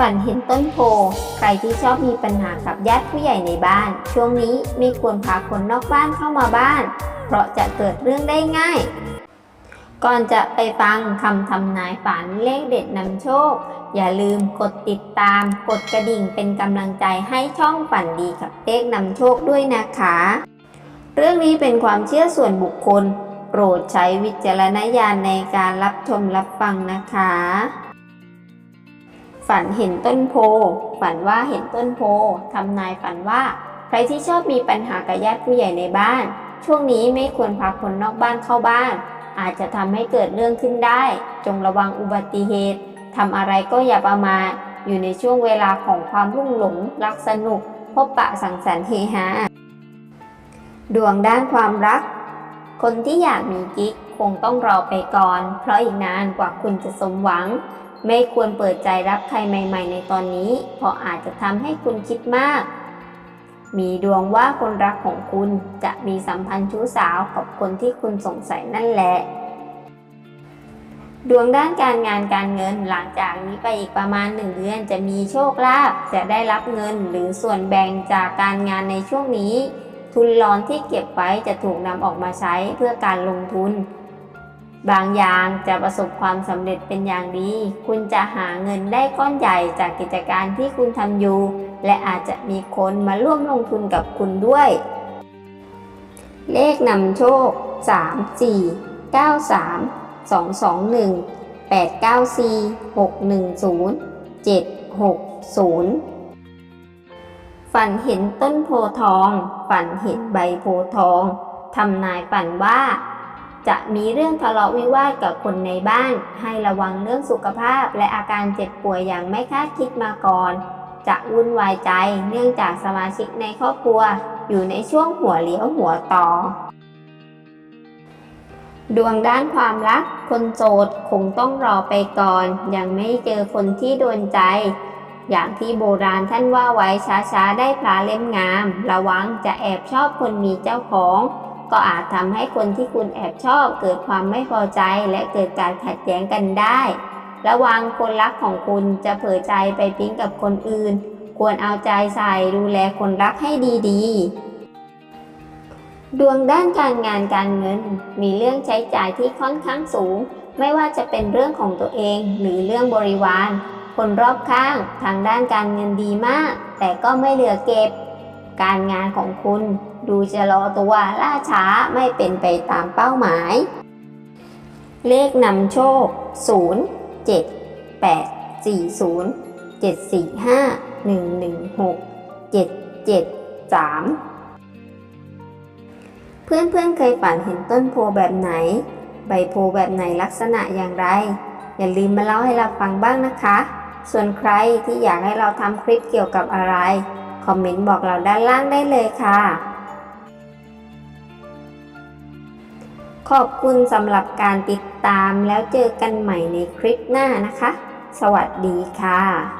ฝันเห็นต้นโพ ใครที่ชอบมีปัญหากับญาติผู้ใหญ่ในบ้าน ช่วงนี้ไม่ควรพาคนนอกบ้านเข้ามาบ้าน เพราะจะเกิดเรื่องได้ง่าย ก่อนจะไปฟังคำทำนายฝันเลขเด็ดนำโชค อย่าลืมกดติดตาม กดกระดิ่งเป็นกำลังใจให้ช่องฝันดีกับเลขนำโชคด้วยนะคะ เรื่องนี้เป็นความเชื่อส่วนบุคคล โปรดใช้วิจารณญาณในการรับชมรับฟังนะคะ ฝันเห็นต้นโพ ฝันว่าเห็นต้นโพทำนายฝันว่า ใครที่ชอบมีปัญหากับญาติผู้ใหญ่ในบ้าน ช่วงนี้ไม่ควรพาคนนอกบ้านเข้าบ้าน อาจจะทำให้เกิดเรื่องขึ้นได้ จงระวังอุบัติเหตุทำอะไรก็อย่าประมาทอยู่ในช่วงเวลาของความรุ่งหลงรักสนุก พบปะสังสรรค์เฮฮาดวงด้านความรัก คนที่อยากมีกิ๊กคงต้องรอไปก่อน เพราะอีกนานกว่าคุณจะสมหวัง ไม่ควรเปิดใจรับใครใหม่ ๆ ในตอนนี้ เพราะอาจจะทำให้คุณคิดมาก มีดวงว่าคนรักของคุณจะมีสัมพันธ์ชู้สาวกับคนที่คุณสงสัยนั่นแหละ ดวงด้านการงานการเงินหลังจากนี้ไปอีกประมาณหนึ่งเดือนจะมีโชคลาภจะได้รับเงินหรือส่วนแบ่งจากการงานในช่วงนี้ ทุนรอนที่เก็บไว้จะถูกนำออกมาใช้เพื่อการลงทุน บางอย่างจะประสบความสำเร็จเป็นอย่างดี คุณจะหาเงินได้ก้อนใหญ่จากกิจการที่คุณทำอยู่ และอาจจะมีคนมาร่วมลงทุนกับคุณด้วย เลขนำโชค 3 4 9 3 2 2 1 8 9 4 6 1 0 7 6 0 ฝันเห็นต้นโพธิ์ทอง ฝันเห็นใบโพธิ์ทอง ทำนายฝันว่า จะมีเรื่องทะเลาะวิวาทกับคนในบ้าน ให้ระวังเรื่องสุขภาพและอาการเจ็บป่วยอย่างไม่คาดคิดมาก่อน จะวุ่นวายใจเนื่องจากสมาชิกในครอบครัว อยู่ในช่วงหัวเลี้ยวหัวต่อ ดวงด้านความรัก คนโสดคงต้องรอไปก่อน ยังไม่เจอคนที่โดนใจ อย่างที่โบราณท่านว่าไว้ช้าๆได้พระเล่มงาม ระวังจะแอบชอบคนมีเจ้าของ ก็อาจทำให้คนที่คุณแอบชอบเกิดความไม่พอใจและเกิดการขัดแย้งกันได้ ระวังคนรักของคุณจะเผลอใจไปปิ๊งกับคนอื่น ควรเอาใจใส่ดูแลคนรักให้ดีๆ ดวงด้านการงานการเงิน มีเรื่องใช้จ่ายที่ค่อนข้างสูง ไม่ว่าจะเป็นเรื่องของตัวเองหรือเรื่องบริวาร คนรอบข้างทางด้านการเงินดีมาก แต่ก็ไม่เหลือเก็บ การงานของคุณดูจะรอตัวล่าช้าไม่เป็นไปตามเป้าหมาย เลขนำโชค 0 7 8 4 0 7 4 5 1 1 6 7 7 3 เพื่อนๆเคยฝันเห็นต้นโพแบบไหน ใบโพแบบไหนลักษณะอย่างไร อย่าลืมมาเล่าให้เราฟังบ้างนะคะ ส่วนใครที่อยากให้เราทำคลิปเกี่ยวกับอะไร อมเมนต์บอกเราด้านล่างได้เลยค่ะ ขอบคุณสำหรับการติดตามแล้วเจอกันใหม่ในคลิปหน้านะคะ สวัสดีค่ะ